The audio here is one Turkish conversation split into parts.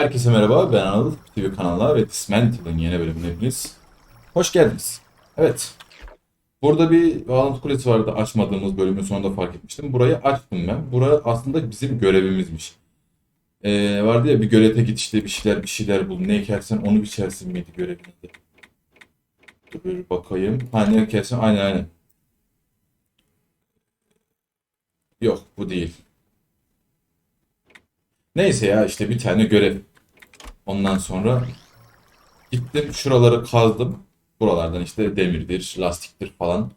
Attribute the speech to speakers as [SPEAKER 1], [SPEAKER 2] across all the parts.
[SPEAKER 1] Herkese merhaba, ben Anıl TV kanalına ve Dismantle'ın yeni bölümüne hepiniz hoş geldiniz. Evet, burada bir bağlantı kulesi vardı açmadığımız bölümün sonunda fark etmiştim. Burayı açtım ben. Bura aslında bizim görevimizmiş. Ee, vardı ya bir gölete git işte bir şeyler bir şeyler bul. Ne ekersen onu biçersin miydi görevin adı? Dur bakayım. Ha ne ekersen aynen aynen. Yok bu değil. Neyse ya işte bir tane görev. Ondan sonra gittim şuraları kazdım. Buralardan işte demirdir, lastiktir falan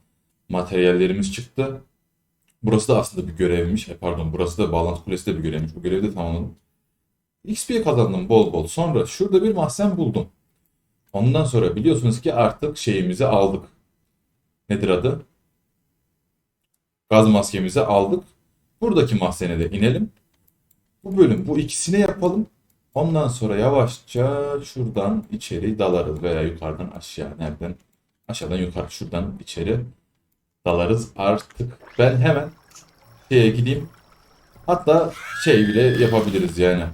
[SPEAKER 1] materyallerimiz çıktı. Burası da aslında bir görevmiş. E pardon burası da bağlantı kulesi de bir görevmiş. Bu görevi de tamamladım. XP kazandım bol bol. Sonra şurada bir mahzen buldum. Ondan sonra biliyorsunuz ki artık şeyimizi aldık. Nedir adı? Gaz maskemizi aldık. Buradaki mahzene de inelim. Bu bölüm bu ikisini yapalım. Ondan sonra yavaşça şuradan içeri dalarız veya yukarıdan aşağı. Nereden? Aşağıdan yukarı şuradan içeri dalarız artık. Ben hemen şeye gideyim. Hatta şey bile yapabiliriz yani.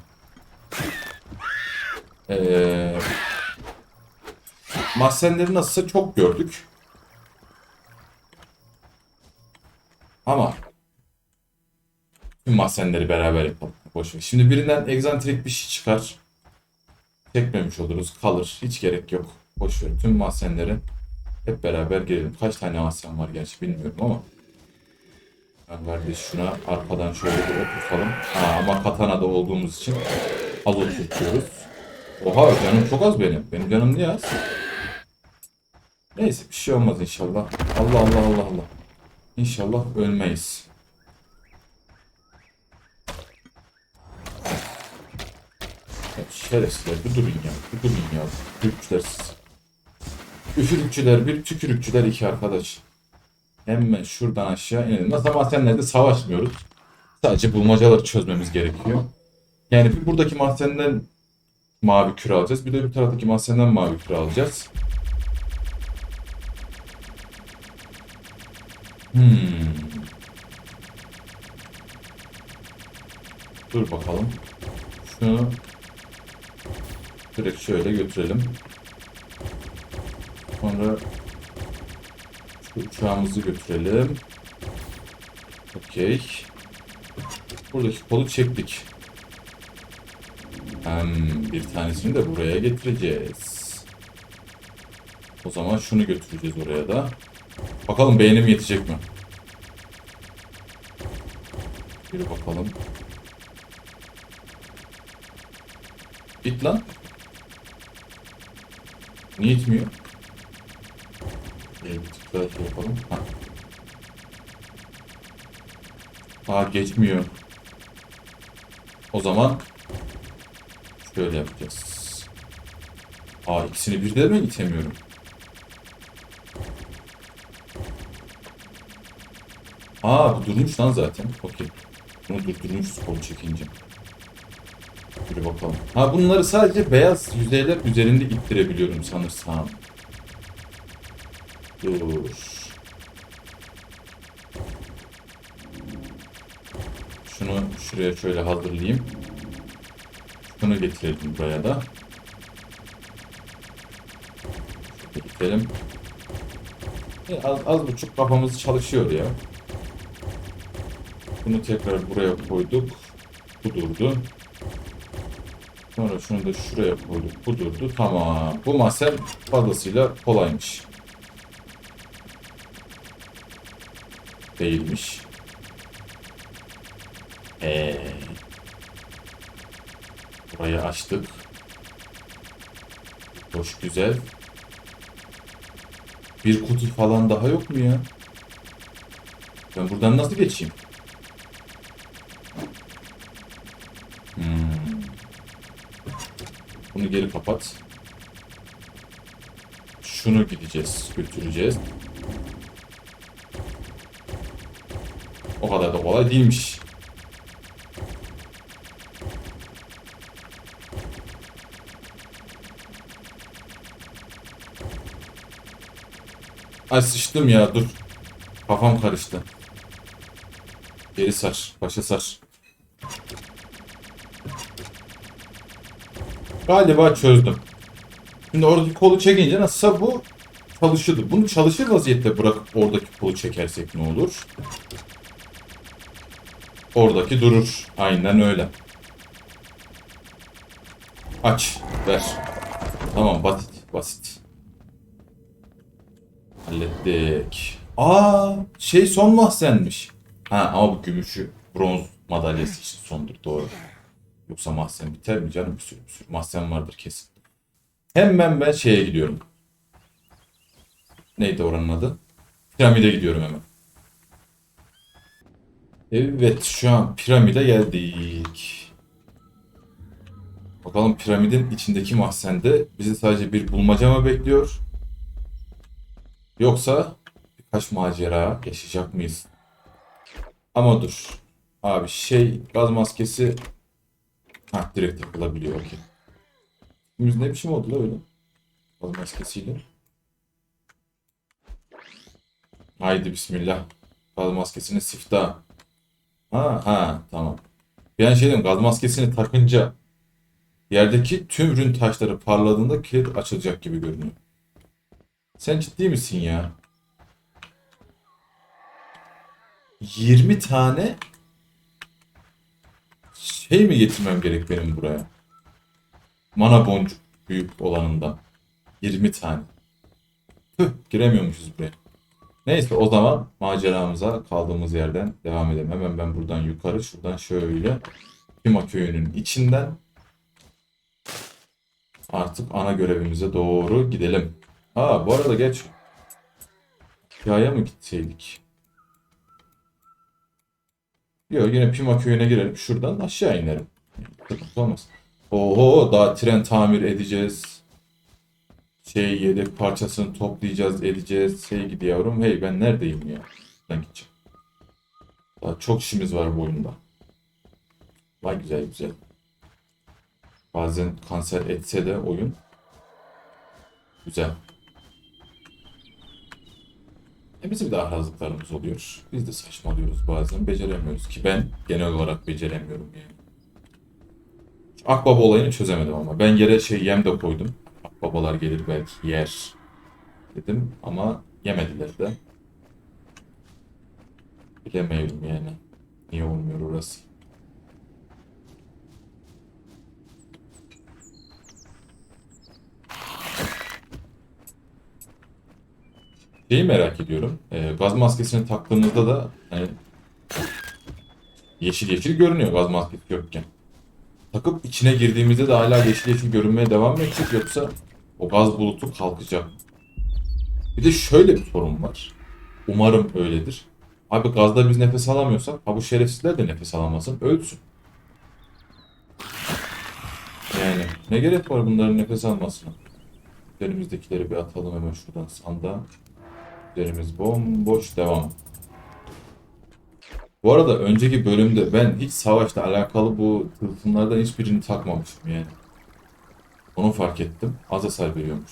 [SPEAKER 1] Ee, mahzenleri nasılsa çok gördük. Ama tüm mahzenleri beraber yapalım. Boş ver. Şimdi birinden egzantrik bir şey çıkar. Çekmemiş oluruz. Kalır. Hiç gerek yok. Boş ver. Tüm mahzenleri hep beraber girelim. Kaç tane mahzen var gerçi bilmiyorum ama. Ben kardeş şuna arkadan şöyle bir oturtalım. Ha, ama katanada olduğumuz için az oturtuyoruz. Oha canım çok az benim. Benim canım niye az? Neyse bir şey olmaz inşallah. Allah Allah Allah Allah. İnşallah ölmeyiz. Şerefsizler bir durun ya. Bir durun ya. Tükürükçüler siz. Üfürükçüler bir, tükürükçüler iki arkadaş. Hemen şuradan aşağı inelim. Nasıl mahzenlerde savaşmıyoruz. Sadece bulmacaları çözmemiz gerekiyor. Yani bir buradaki mahzenden mavi küre alacağız. Bir de bir taraftaki mahzenden mavi küre alacağız. Hmm. Dur bakalım. Şunu direkt şöyle götürelim. Sonra şu uçağımızı götürelim. Okey. Buradaki kolu çektik. Hem bir tanesini de buraya getireceğiz. O zaman şunu götüreceğiz oraya da. Bakalım beğenim yetecek mi? Bir bakalım. Git lan. Niye gitmiyor? Tık daha şey yapalım. Ha. Aa geçmiyor. O zaman şöyle yapacağız. Aa ikisini birde mi itemiyorum? Aa bu durmuş lan zaten. Okey. Bunu durdurmuşuz kolu çekince. Bir bakalım. Ha bunları sadece beyaz yüzeyler üzerinde ittirebiliyorum sanırsam. Dur. Şunu şuraya şöyle hazırlayayım. Şunu getirelim buraya da. Getirelim. E, az, az buçuk kafamız çalışıyor ya. Bunu tekrar buraya koyduk. Bu durdu. Sonra şunu da şuraya koyduk. Bu durdu. Tamam. Bu mahzen fazlasıyla kolaymış. Değilmiş. Ee, burayı açtık. Hoş güzel. Bir kutu falan daha yok mu ya? Ben buradan nasıl geçeyim? Bunu geri kapat. Şunu gideceğiz, götüreceğiz. O kadar da kolay değilmiş. Ay sıçtım ya dur. Kafam karıştı. Geri sar. Başa sar. Galiba çözdüm. Şimdi oradaki kolu çekince nasılsa bu çalışıyordu. Bunu çalışır vaziyette bırakıp oradaki kolu çekersek ne olur? Oradaki durur. Aynen öyle. Aç. Ver. Tamam basit. Basit. Hallettik. Aa, şey son mahzenmiş. Ha ama bu gümüşü bronz madalyası için sondur doğru. Yoksa mahzen biter mi canım bir sürü bir sürü mahzen vardır kesin. Hemen ben şeye gidiyorum. Neydi oranın adı? Piramide gidiyorum hemen. Evet şu an piramide geldik. Bakalım piramidin içindeki mahzende bizi sadece bir bulmaca mı bekliyor? Yoksa birkaç macera yaşayacak mıyız? Ama dur. Abi şey gaz maskesi ha direkt takılabiliyor okey. Yüz ne biçim oldu la öyle? Gaz maskesiyle. Haydi bismillah. Gaz maskesini sifta. Ha ha tamam. Bir an şey dedim gaz maskesini takınca yerdeki tüm rün taşları parladığında kilit açılacak gibi görünüyor. Sen ciddi misin ya? 20 tane şey mi getirmem gerek benim buraya? Mana boncuk büyük olanından. 20 tane. Tüh giremiyormuşuz buraya. Neyse o zaman maceramıza kaldığımız yerden devam edelim. Hemen ben buradan yukarı şuradan şöyle Pima köyünün içinden artık ana görevimize doğru gidelim. Ha bu arada geç. Hikaya mı gitseydik? Yok yine Pima köyüne girelim. Şuradan aşağı inerim. Olmaz. Oho daha tren tamir edeceğiz. Şey yedek parçasını toplayacağız edeceğiz. Şey gidi yavrum. Hey ben neredeyim ya? Buradan gideceğim. Daha çok işimiz var bu oyunda. Vay güzel güzel. Bazen kanser etse de oyun. Güzel. E bizim de ahrazlıklarımız oluyor. Biz de saçmalıyoruz bazen. Beceremiyoruz ki ben genel olarak beceremiyorum yani. Şu Akbaba olayını çözemedim ama. Ben yere şey yem de koydum. Akbabalar gelir belki yer dedim ama yemediler de. Bilemiyorum yani. Niye olmuyor orası? Şeyi merak ediyorum. Ee, gaz maskesini taktığımızda da hani yeşil yeşil görünüyor gaz maskesi yokken. Takıp içine girdiğimizde de hala yeşil yeşil görünmeye devam mı edecek yoksa o gaz bulutu kalkacak. Bir de şöyle bir sorun var. Umarım öyledir. Abi gazda biz nefes alamıyorsak ha bu şerefsizler de nefes alamasın ölsün. Yani ne gerek var bunların nefes almasına? Üzerimizdekileri bir atalım hemen şuradan sanda. Üzerimiz bomboş devam. Bu arada önceki bölümde ben hiç savaşla alakalı bu tılsımlardan hiçbirini takmamışım yani. Onu fark ettim. Az hasar veriyormuş.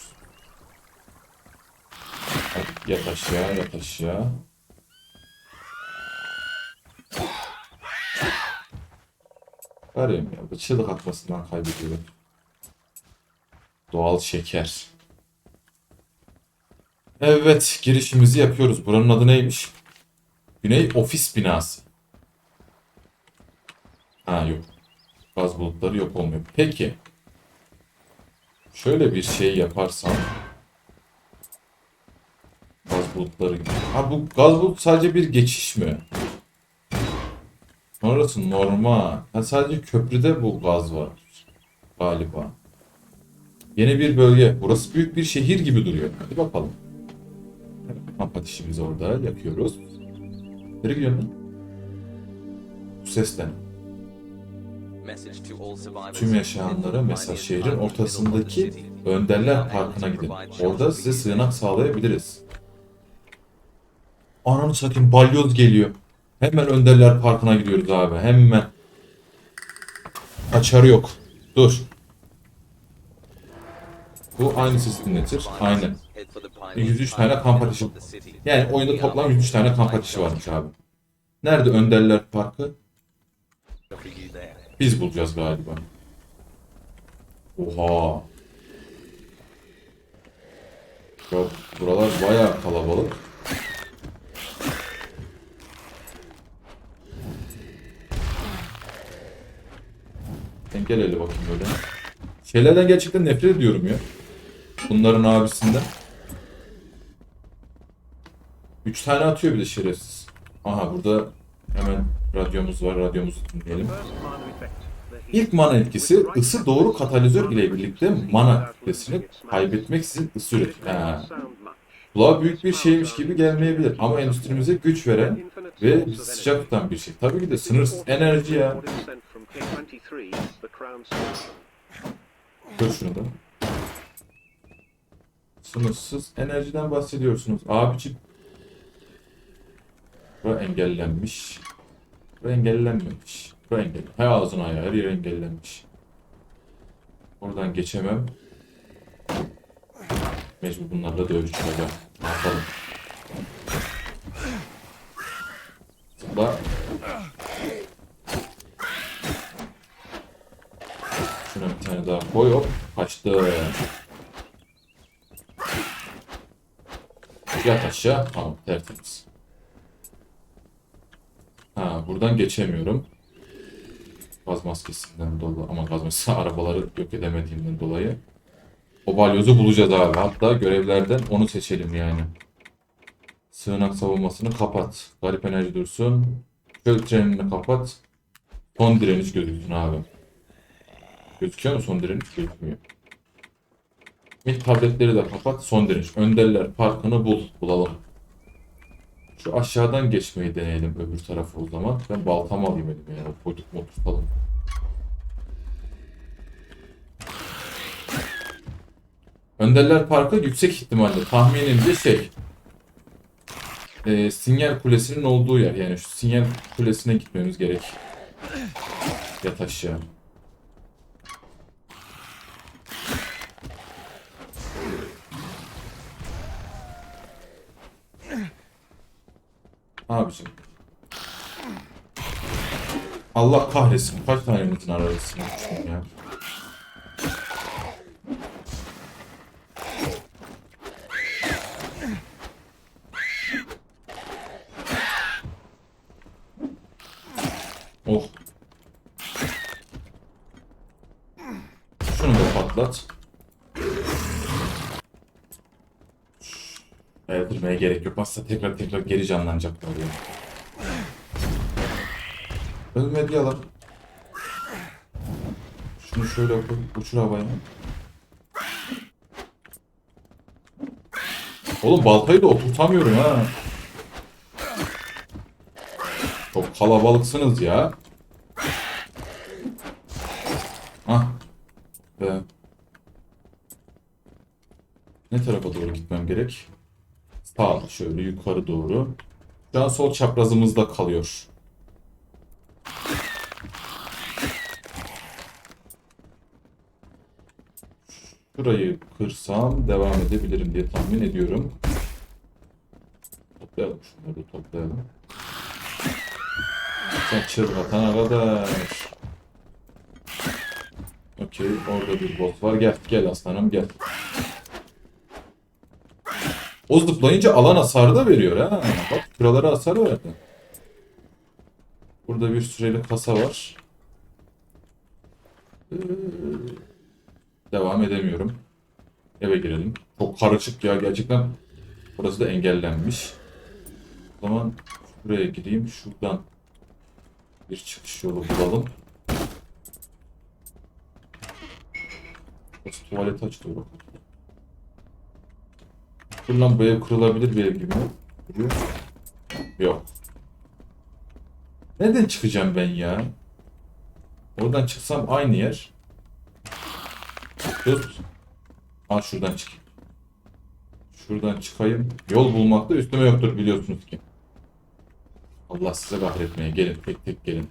[SPEAKER 1] Hadi yat aşağı yat aşağı. Arıyorum ya. Çığlık atmasından kaybediyorum. Doğal şeker. Evet, girişimizi yapıyoruz. Buranın adı neymiş? Güney Ofis Binası. Ha yok. Gaz bulutları yok olmuyor. Peki. Şöyle bir şey yaparsam. Gaz bulutları. Ha bu gaz bulut sadece bir geçiş mi? Sonrası normal. Ha sadece köprüde bu gaz var. Galiba. Yeni bir bölge. Burası büyük bir şehir gibi duruyor. Hadi bakalım. Kamp ateşimizi orada yakıyoruz. Nereye gidiyorsun lan? Bu ses ne?
[SPEAKER 2] Tüm yaşayanlara mesaj şehrin ortasındaki Önderler Parkı'na gidin. Orada size sığınak
[SPEAKER 1] sağlayabiliriz. Ananı satayım balyoz geliyor. Hemen Önderler Parkı'na gidiyoruz abi. Hemen. Kaçarı yok. Dur. Bu aynı ses dinletir. Aynen. 103 tane kamp ateşi. Yani oyunda toplam 103 tane kamp ateşi varmış abi. Nerede Önderler Parkı? Biz bulacağız galiba. Oha. Ya buralar bayağı kalabalık. Sen gel bakayım böyle. Şeylerden gerçekten nefret ediyorum ya. Bunların abisinden. Üç tane atıyor bir de şerefsiz. Aha burada hemen radyomuz var. Radyomuzu dinleyelim. İlk mana etkisi ısı doğru katalizör ile birlikte mana kütlesini kaybetmeksizin ısı üretir. Ha. Kulağa büyük bir şeymiş gibi gelmeyebilir ama endüstrimize güç veren ve sıcak tutan bir şey. Tabii ki de sınırsız enerji ya. Gör şunu da. Sınırsız enerjiden bahsediyorsunuz. Abiciğim. Bu engellenmiş. Bu engellenmemiş. Bu engel. Hay ağzına ya. Her yer engellenmiş. Oradan geçemem. Mecbur bunlarla dövüşeceğim. Ne yapalım? Zıpla. Şuna bir tane daha koy hop. Kaçtı. Yat aşağı. Tamam tertemiz. Buradan geçemiyorum. Gaz maskesinden dolayı ama gaz maskesi arabaları yok edemediğimden dolayı. O balyozu bulacağız abi. Hatta görevlerden onu seçelim yani. Sığınak savunmasını kapat. Garip enerji dursun. Çöl trenini kapat. Son direniş gözüksün abi. Gözüküyor mu son direniş? Gözükmüyor. Mid tabletleri de kapat. Son direniş. Önderler parkını bul. Bulalım. Şu aşağıdan geçmeyi deneyelim öbür tarafa o zaman. Ben baltamı alayım elime ya. Koyduk mu tutalım. Önderler Parkı yüksek ihtimalle tahminimce şey e, sinyal kulesinin olduğu yer yani şu sinyal kulesine gitmemiz gerek. Yat aşağı. Abicim. Allah kahretsin. Kaç tane yönetin arasını düştüm ya. Oh. Şunu da patlat. Öldürmeye gerek yok. Aslında tekrar tekrar geri canlanacaklar ya. Ölmedi yalan. Şunu şöyle koy. Uçur havaya. Oğlum baltayı da oturtamıyorum ha. Çok kalabalıksınız ya. Ah. Be. Ne tarafa doğru gitmem gerek? Şöyle yukarı doğru. Şu an sol çaprazımızda kalıyor. Şurayı kırsam devam edebilirim diye tahmin ediyorum. Toplayalım şunları toplayalım. Sen çırpatan arkadaş. Okey orada bir boss var. Gel gel aslanım gel. O zıplayınca alan hasarı da veriyor ha. Bak şuralara hasar verdi. Burada bir süreli kasa var. Ee, devam edemiyorum. Eve girelim. Çok karışık ya gerçekten. Burası da engellenmiş. O zaman şuraya gireyim. Şuradan bir çıkış yolu bulalım. Burası tuvalet açılıyor. Dur lan bu ev kırılabilir bir ev gibi. Yok. Nereden çıkacağım ben ya? Oradan çıksam aynı yer. Tut. Aa şuradan çıkayım. Şuradan çıkayım. Yol bulmakta üstüme yoktur biliyorsunuz ki. Allah size kahretmeye. Gelin tek tek gelin.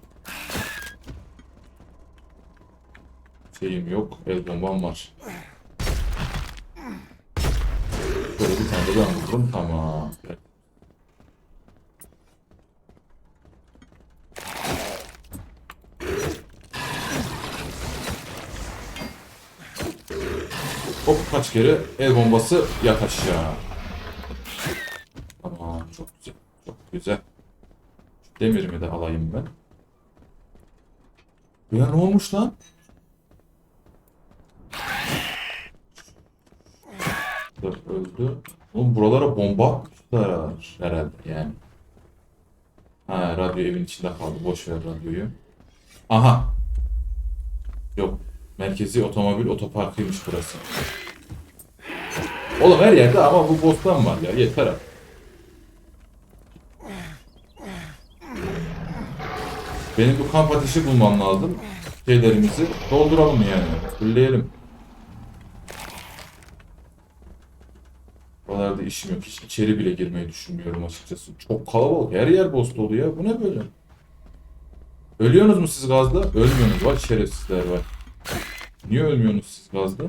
[SPEAKER 1] Şeyim yok. El bombam var. Ben vurdum. Tamam. Hop kaç kere el bombası yat aşağı. Tamam çok güzel. Çok güzel. Şu demirimi de alayım ben. Ya ne olmuş lan? Dur, öldü. Oğlum buralara bomba atmışlar herhalde yani. Ha radyo evin içinde kaldı. Boş ver radyoyu. Aha. Yok. Merkezi otomobil otoparkıymış burası. Oğlum her yerde ama bu bostan var ya. Yeter artık. Benim bu kamp ateşi bulmam lazım. Şeylerimizi dolduralım yani. Fulleyelim. Buralarda işim yok. Hiç içeri bile girmeyi düşünmüyorum açıkçası. Çok kalabalık. Her yer boss dolu ya. Bu ne böyle? Ölüyorsunuz mu siz gazda? Ölmüyorsunuz. Var şerefsizler var. Niye ölmüyorsunuz siz gazda?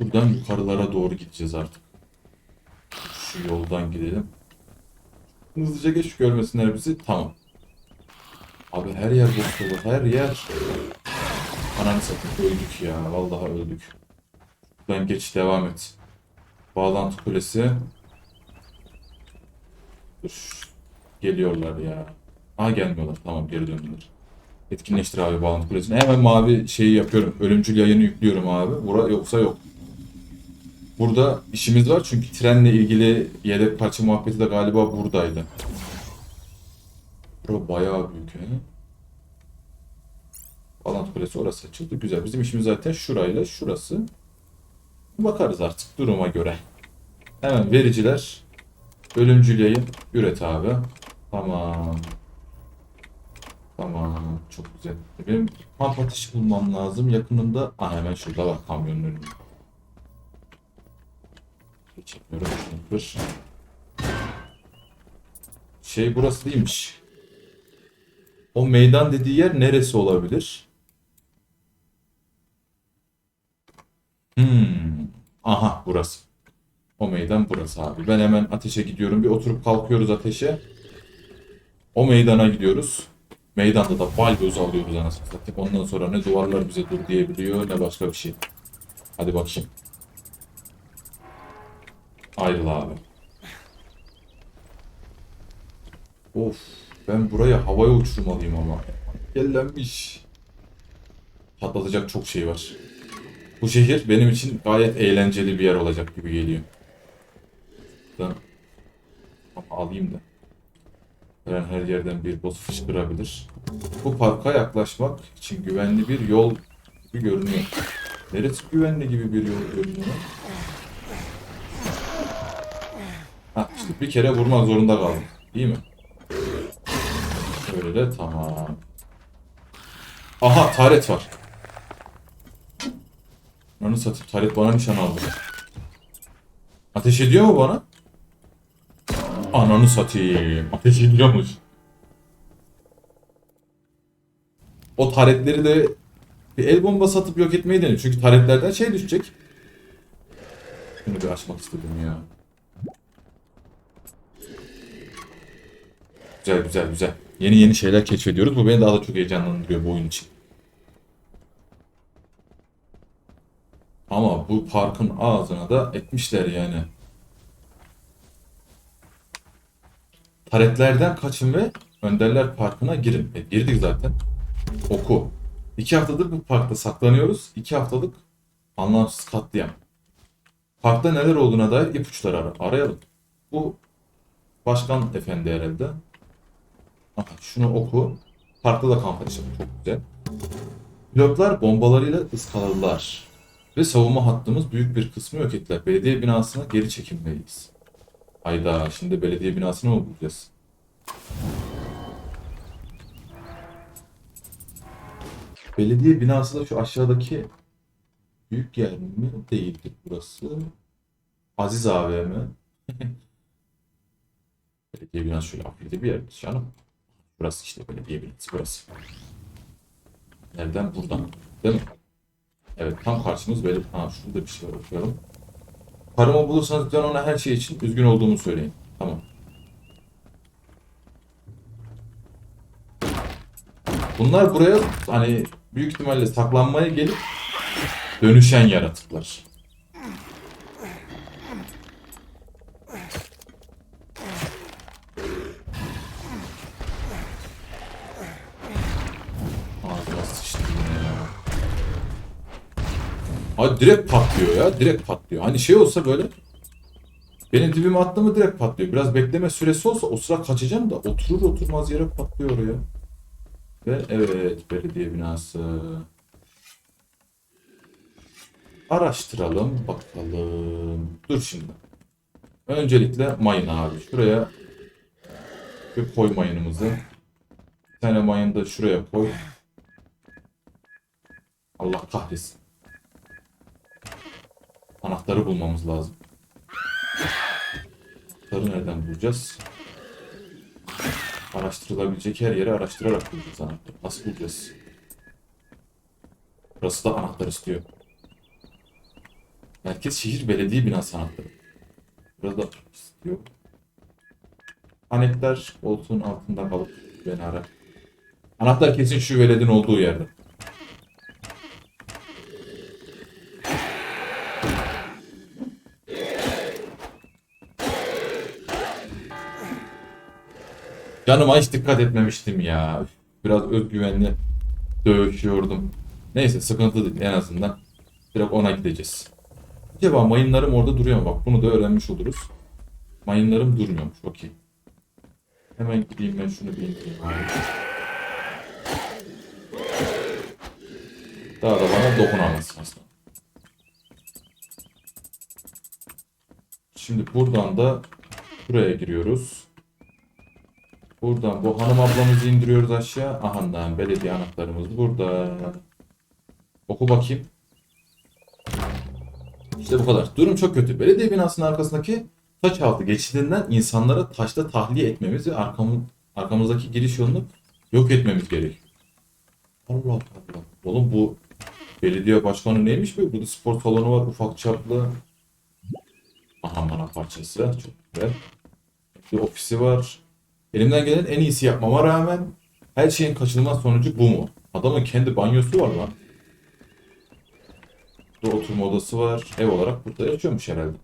[SPEAKER 1] Buradan yukarılara doğru gideceğiz artık. Şu yoldan gidelim. Hızlıca geç görmesinler bizi. Tamam. Abi her yer boş dolu. Her yer. Ananı satayım öldük ya. Vallahi öldük. Buradan geç devam et. Bağlantı kulesi. Dur. Geliyorlar ya. Aa gelmiyorlar. Tamam geri döndüler. Etkinleştir abi bağlantı kulesini. Hemen mavi şeyi yapıyorum. Ölümcül yayını yüklüyorum abi. Bura yoksa yok. Burada işimiz var çünkü trenle ilgili yedek parça muhabbeti de galiba buradaydı. Bura bayağı büyük he. Bağlantı kulesi orası açıldı. Güzel. Bizim işimiz zaten şurayla şurası. Bakarız artık duruma göre. Hemen vericiler. Ölümcül yayın. Üret abi. Tamam. Tamam. Çok güzel. Benim kamp ateşi bulmam lazım. Yakınında. Aa hemen şurada var kamyonun önünde. Geçemiyorum. Şunu kır. Şey burası değilmiş. O meydan dediği yer neresi olabilir? Hmm. Aha burası. O meydan burası abi. Ben hemen ateşe gidiyorum. Bir oturup kalkıyoruz ateşe. O meydana gidiyoruz. Meydanda da balyoz alıyoruz anasını satayım. Ondan sonra ne duvarlar bize dur diyebiliyor ne başka bir şey. Hadi bakayım. Ayrıl abi. Of. Ben buraya havaya uçurmalıyım ama. Gellenmiş. Patlatacak çok şey var. Bu şehir benim için gayet eğlenceli bir yer olacak gibi geliyor. Ama alayım da. Her her yerden bir boss fışkırabilir. Bu parka yaklaşmak için güvenli bir yol gibi görünüyor. Neresi güvenli gibi bir yol görünüyor? Ha işte bir kere vurmak zorunda kaldım. Değil mi? Öyle de tamam. Aha taret var. Onu satayım. Taret bana nişan aldı. Ateş ediyor mu bana? Ananı satayım. Ateş ediyormuş. O taretleri de bir el bomba satıp yok etmeyi denedim. Çünkü taretlerden şey düşecek. Şunu bir açmak istedim ya. Güzel güzel güzel. Yeni yeni şeyler keşfediyoruz. Bu beni daha da çok heyecanlandırıyor bu oyun için. Ama bu parkın ağzına da etmişler yani. Taretlerden kaçın ve Önderler Parkı'na girin. E, girdik zaten. Oku. İki haftadır bu parkta saklanıyoruz. İki haftalık anlamsız katliam. Parkta neler olduğuna dair ipuçları ara arayalım. Bu Başkan Efendi herhalde. Aha, şunu oku. Parkta da kamp açalım. Çok güzel. Pilotlar bombalarıyla ıskaladılar. Ve savunma hattımız büyük bir kısmı yok ettiler. Belediye binasına geri çekilmeliyiz. Hayda şimdi belediye binasını mı bulacağız? Belediye binası da şu aşağıdaki büyük yer mi? Değildir burası. Aziz AVM. belediye binası şöyle afiyette bir yer canım. Burası işte belediye binası burası. Nereden? Buradan. Değil mi? Evet tam karşımız belli. Ha şurada bir şey var. Paramı bulursanız lütfen ona her şey için üzgün olduğumu söyleyin. Tamam. Bunlar buraya hani büyük ihtimalle saklanmaya gelip dönüşen yaratıklar. Abi direkt patlıyor ya. Direkt patlıyor. Hani şey olsa böyle benim dibime attı mı direkt patlıyor. Biraz bekleme süresi olsa o sıra kaçacağım da oturur oturmaz yere patlıyor oraya. Ve evet belediye binası. Araştıralım bakalım. Dur şimdi. Öncelikle mayın abi. Şuraya bir koy mayınımızı. Bir tane mayın da şuraya koy. Allah kahretsin. Anahtarı bulmamız lazım. Anahtarı nereden bulacağız? Araştırılabilecek her yeri araştırarak bulacağız anahtarı. Nasıl bulacağız? Burası da anahtar istiyor. Merkez şehir belediye binası anahtarı. Burada istiyor. Anahtar koltuğun altında kalıp beni arar. Anahtar kesin şu veledin olduğu yerde. Canıma hiç dikkat etmemiştim ya. Biraz özgüvenli dövüşüyordum. Neyse sıkıntı değil en azından. Direkt ona gideceğiz. Acaba mayınlarım orada duruyor mu? Bak bunu da öğrenmiş oluruz. Mayınlarım durmuyormuş. Okey. Hemen gideyim ben şunu bir indireyim. Daha da bana dokunamazsın aslında. Şimdi buradan da buraya giriyoruz. Buradan bu hanım ablamızı indiriyoruz aşağı. Ahandan belediye anahtarımız burada. Oku bakayım. İşte bu kadar. Durum çok kötü. Belediye binasının arkasındaki taç altı geçidinden insanlara taşta tahliye etmemiz ve arkamız, arkamızdaki giriş yolunu yok etmemiz gerekiyor. Allah Allah. Oğlum bu belediye başkanı neymiş bu? Burada spor salonu var ufak çaplı. Aha bana parçası. Çok güzel. Bir ofisi var. Elimden gelen en iyisi yapmama rağmen her şeyin kaçınılmaz sonucu bu mu? Adamın kendi banyosu var lan. Burada oturma odası var. Ev olarak burada yaşıyormuş herhalde.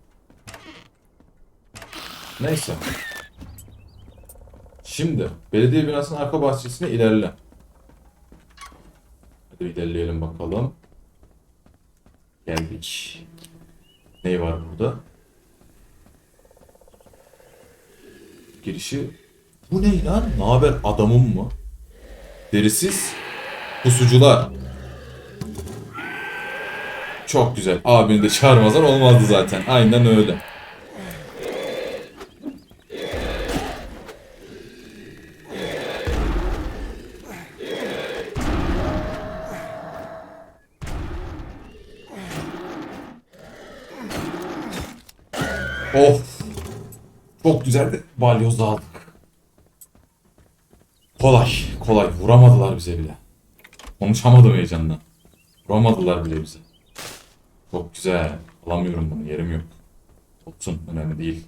[SPEAKER 1] Neyse. Şimdi belediye binasının arka bahçesine ilerle. Hadi ilerleyelim bakalım. Geldik. Ne var burada? Girişi bu ne lan? Ne haber adamım mı? Derisiz pusucular. Çok güzel. Abini de çağırmazsan olmazdı zaten. Aynen öyle. Of. Çok güzeldi. Balyoz aldık. Kolay. Kolay. Vuramadılar bize bile. Konuşamadım heyecandan. Vuramadılar bile bize. Çok güzel. Alamıyorum bunu. Yerim yok. Olsun. Önemli değil.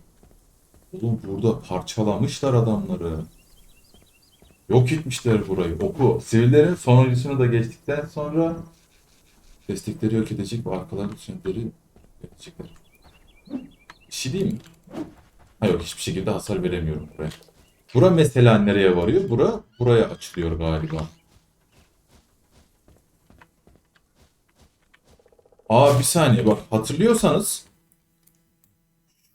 [SPEAKER 1] Oğlum burada parçalamışlar adamları. Yok etmişler burayı. Oku. Sivillerin sonuncusunu da geçtikten sonra destekleri yok edecek ve arkalarındaki sönükleri edecekler. Bir şey değil mi? Ha yok hiçbir şekilde hasar veremiyorum buraya. Bura mesela nereye varıyor? Bura buraya açılıyor galiba. Aa bir saniye bak hatırlıyorsanız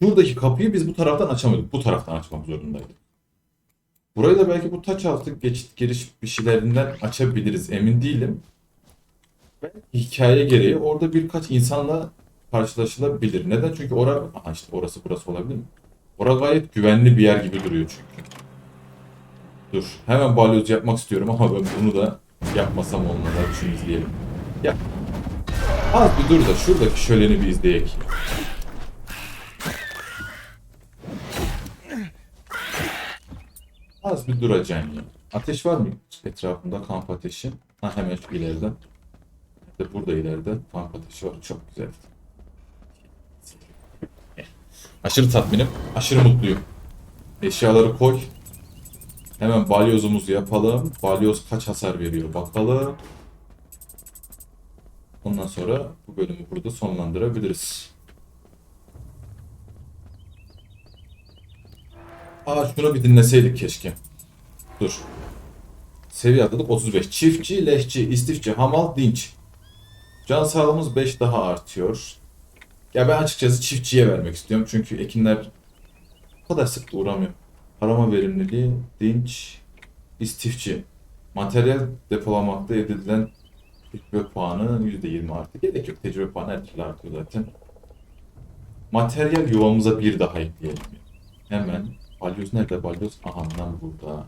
[SPEAKER 1] şuradaki kapıyı biz bu taraftan açamıyorduk. Bu taraftan açmak zorundaydık. Burayı da belki bu taç altı geçit giriş bir şeylerinden açabiliriz emin değilim. Belki hikaye gereği orada birkaç insanla karşılaşılabilir. Neden? Çünkü orası, işte orası burası olabilir mi? Orası gayet güvenli bir yer gibi duruyor çünkü. Dur. Hemen balyoz yapmak istiyorum ama ben bunu da yapmasam olmaz. Hadi şunu izleyelim. Yap. Az bir dur da şuradaki şöleni bir izleyek. Az bir duracaksın ya. Ateş var mı etrafında kamp ateşi? Ha hemen şu ileride. De burada ileride kamp ateşi var. Çok güzel. Aşırı tatminim. Aşırı mutluyum. Eşyaları koy. Hemen balyozumuzu yapalım. Balyoz kaç hasar veriyor bakalım. Ondan sonra bu bölümü burada sonlandırabiliriz. Aa şunu bir dinleseydik keşke. Dur. Seviye atladık 35. Çiftçi, lehçi, istifçi, hamal, dinç. Can sağlığımız 5 daha artıyor. Ya ben açıkçası çiftçiye vermek istiyorum. Çünkü ekinler o kadar sık uğramıyor. Arama verimliliği, dinç, istifçi. Materyal depolamakta elde edilen tecrübe puanı %20 artı. Gerek yok. Tecrübe puanı her türlü artıyor zaten. Materyal yuvamıza bir daha ekleyelim. Hemen. Balyoz nerede? Balyoz aha lan burada.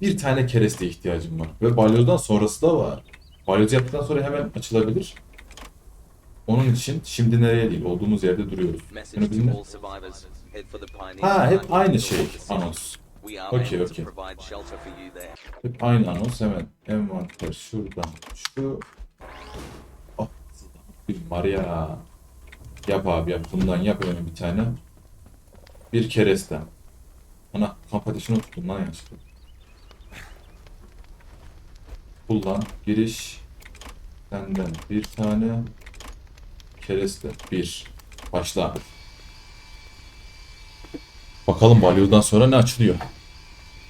[SPEAKER 1] Bir tane kereste ihtiyacım var. Ve balyozdan sonrası da var. Balyoz yaptıktan sonra hemen açılabilir. Onun için şimdi nereye değil olduğumuz yerde duruyoruz. Bunu bizimle. Ha hep aynı şey anons. Okey, okey. Hep aynı anons hemen. Envanter şuradan şu. Oh, bir Maria. Yap abi yap. Bundan yap hemen bir tane. Bir kereste. Ana kamp ateşini tuttum lan yanlışlıkla. Kullan. Giriş. Senden bir tane. Kereste. Bir. Başla. Bakalım balyozdan sonra ne açılıyor.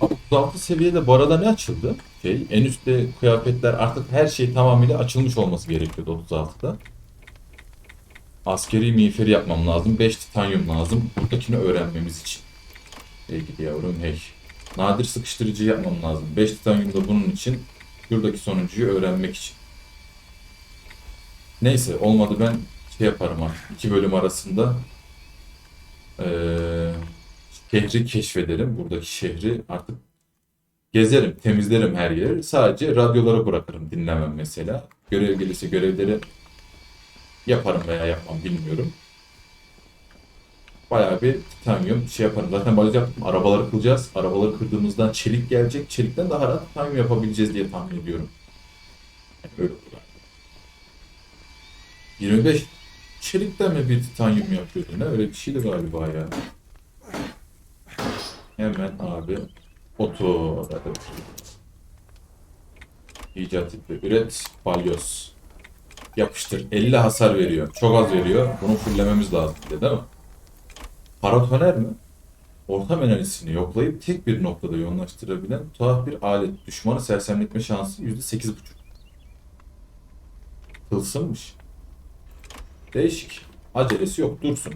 [SPEAKER 1] 36 seviyede bu arada ne açıldı? Şey, en üstte kıyafetler artık her şey tamamıyla açılmış olması gerekiyordu 36'da. Askeri miğferi yapmam lazım. 5 titanyum lazım. Buradakini öğrenmemiz için. Hey yavrum hey. Nadir sıkıştırıcı yapmam lazım. 5 titanyum da bunun için. Şuradaki sonuncuyu öğrenmek için. Neyse olmadı ben şey yaparım artık. İki bölüm arasında eee şehri keşfederim. Buradaki şehri artık gezerim, temizlerim her yeri. Sadece radyolara bırakırım dinlemem mesela. Görev gelirse görevleri yaparım veya yapmam bilmiyorum. Bayağı bir titanyum şey yaparım. Zaten balyoz yaptım. Arabaları kılacağız. Arabaları kırdığımızdan çelik gelecek. Çelikten daha rahat titanyum yapabileceğiz diye tahmin ediyorum. Yani öyle olur. 25 çelikten mi bir titanyum yapıyordu ne? Öyle bir şeydi galiba ya. Hemen abi otur. İcat tipi. Üret balyoz. Yapıştır. 50 hasar veriyor. Çok az veriyor. Bunu fullememiz lazım de değil mi? Paratoner mi? Ortam enerjisini yoklayıp tek bir noktada yoğunlaştırabilen tuhaf bir alet. Düşmanı sersemletme şansı %8,5. Tılsımmış. Değişik. Acelesi yok. Dursun.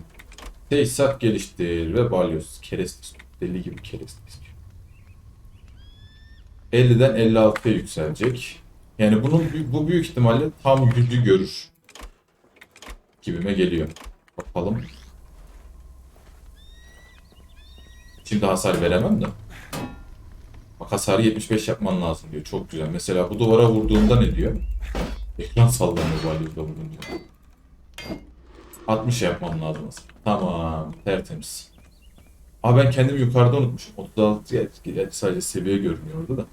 [SPEAKER 1] Tesisat geliştir ve balyoz. Kereste. Deli gibi kereste istiyor. 50'den 56'ya yükselecek. Yani bunun bu büyük ihtimalle tam gücü görür. Gibime geliyor. Bakalım. Şimdi hasar veremem de. Bak hasarı 75 yapman lazım diyor. Çok güzel. Mesela bu duvara vurduğunda ne diyor? Ekran sallanıyor balyozla vurunca. 60 yapmam lazım. Tamam. Tertemiz. Abi ben kendimi yukarıda unutmuşum. 36 gerçi sadece seviye görünüyordu da.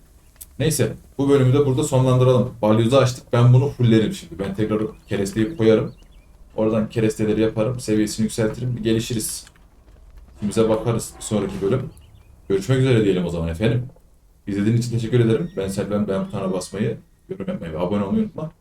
[SPEAKER 1] Neyse bu bölümü de burada sonlandıralım. Balyozu açtık. Ben bunu fullerim şimdi. Ben tekrar keresteyi koyarım. Oradan keresteleri yaparım. Seviyesini yükseltirim. Gelişiriz. İşimize bakarız sonraki bölüm. Görüşmek üzere diyelim o zaman efendim. İzlediğiniz için teşekkür ederim. Ben Selven. Ben butona basmayı, yorum yapmayı ve abone olmayı unutma.